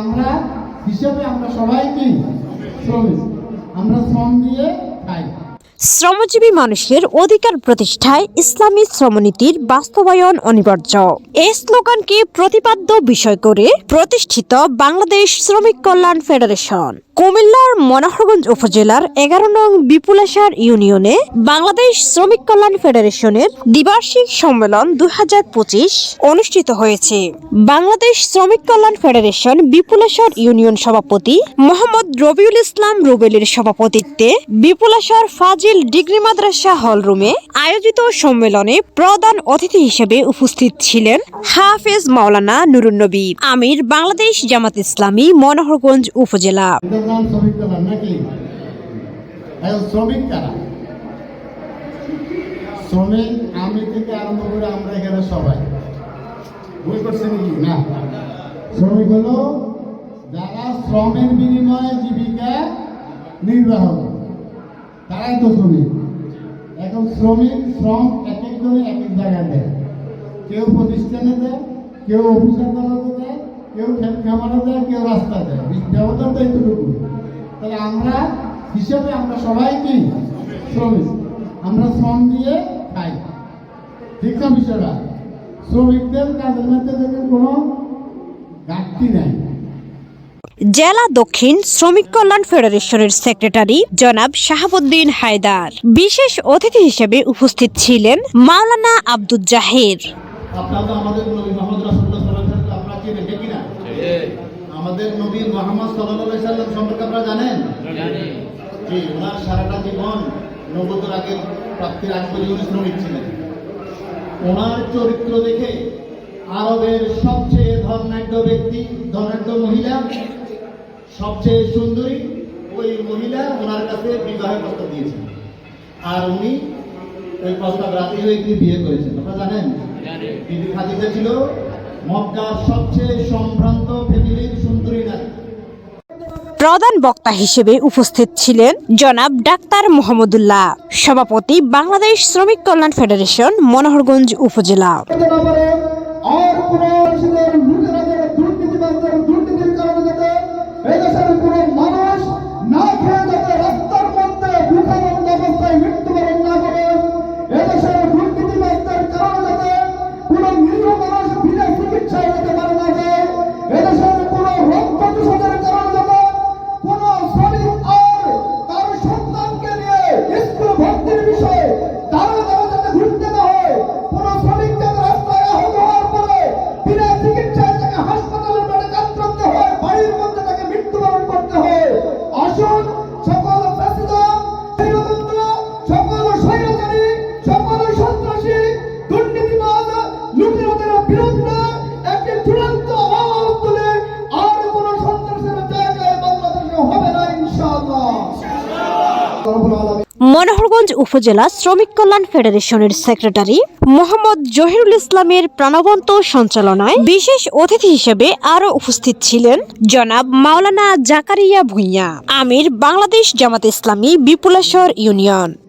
আমরা হিসেবে আমরা সবাই কি? শ্রমিক। আমরা শ্রম দিয়ে খাই। শ্রমজীবী মানুষের অধিকার প্রতিষ্ঠায় ইসলামী শ্রমনীতির বাস্তবায়ন অনিবার্য। এ স্লোগানকে প্রতিপাদ্য বিষয় করে প্রতিষ্ঠিত বাংলাদেশ শ্রমিক কল্যাণ ফেডারেশন। কুমিল্লার মনোহরগঞ্জ উপজেলার এগারো নং বিপুলেশ্বর ইউনিয়নে বাংলাদেশ শ্রমিক কল্যাণ ফেডারেশনের দ্বিবার্ষিক সম্মেলন দু হাজার পঁচিশ অনুষ্ঠিত হয়েছে। বাংলাদেশ শ্রমিক কল্যাণ ফেডারেশন বিপুলেশ্বর ইউনিয়ন সভাপতি মোহাম্মদ রবিউল ইসলাম রুবেলের সভাপতিত্বে বিপুলেশ্বর ফাজিল ডিগ্রি মাদ্রাসা হল রুমে আয়োজিত সম্মেলনে প্রধান অতিথি হিসেবে উপস্থিত ছিলেন হাফেজ মাওলানা নুরুন্নবী। আমির, বাংলাদেশ জামাত ইসলামী, মনোহরগঞ্জ উপজেলা। নাম শ্রমিক কল্যাণ নাকি? এখন শ্রমিক কারা? শ্রমিক, আমি থেকে আরম্ভ করে আমরা এখানে সবাই। ভুল করছে নাকি? না। শ্রমিক হলো যারা শ্রমের বিনিময়ে জীবিকা নির্বাহ। তারাই তো শ্রমিক। এখন শ্রমিক, শ্রম এক একজনে এক এক জায়গায় দেয়। কেউ প্রতিষ্ঠানে দেয়, কেউ অফিস আদালতে দেয় কেউ খেত খামারে দেয় কেউ রাস্তা দেয়। ব্যবধান তো এইটুকু তাহলে আমরা হিসেবে আমরা সবাই কি? শ্রমিক। আমরা শ্রম দিয়ে খাই। ঠিক না। বিষয়টা শ্রমিকদের কাজের মধ্যে দেখেন কোনো ঘাটতি নাই। জেলা দক্ষিণ শ্রমিক কল্যাণ ফেডারেশনের সেক্রেটারি জনাব শাহাবুদ্দিন হায়দার বিশেষ অতিথি হিসেবে উপস্থিত ছিলেন মাওলানা আব্দুল জাহির আপনারা আমাদের নবী মোহাম্মদ রাসূলুল্লাহ ওয়াসাল্লাম ঠিক না আমাদের নবী মোহাম্মদ সাল্লাল্লাহু আলাইহি সাল্লাম সম্পর্কে আপনারা জানেন? জি ওনার সারাটা জীবন নবুয়তের আগে প্রাপ্তির আগে পর্যন্ত শ্রমিক ছিলেন। ওনার চরিত্র দেখে আরবের সবচেয়ে ধর্নাঢ্য ব্যক্তি ধর্নাঢ্য মহিলা সবচেয়ে সুন্দরী ওই মহিলা ওনার কাছে বিবাহের প্রস্তাব দিয়েছেন। আর উনি ওই প্রস্তাব রাজি হয়ে বিয়ে করেছেন। আপনারা জানেন? বিবি খাদিজা ছিল প্রধান বক্তা হিসেবে উপস্থিত ছিলেন জনাব ডাক্তার মোহাম্মদুল্লাহ, সভাপতি বাংলাদেশ শ্রমিক কল্যাণ ফেডারেশন, মনোহরগঞ্জ উপজেলা। মনোহরগঞ্জ উপজেলা শ্রমিক কল্যাণ ফেডারেশনের সেক্রেটারি মোহাম্মদ জহিরুল ইসলামের প্রাণবন্ত সঞ্চালনায় বিশেষ অতিথি হিসেবে আরও উপস্থিত ছিলেন জনাব মাওলানা জাকারিয়া ভুঁইয়া, আমির বাংলাদেশ জামাত ইসলামী বিপুলেশ্বর ইউনিয়ন।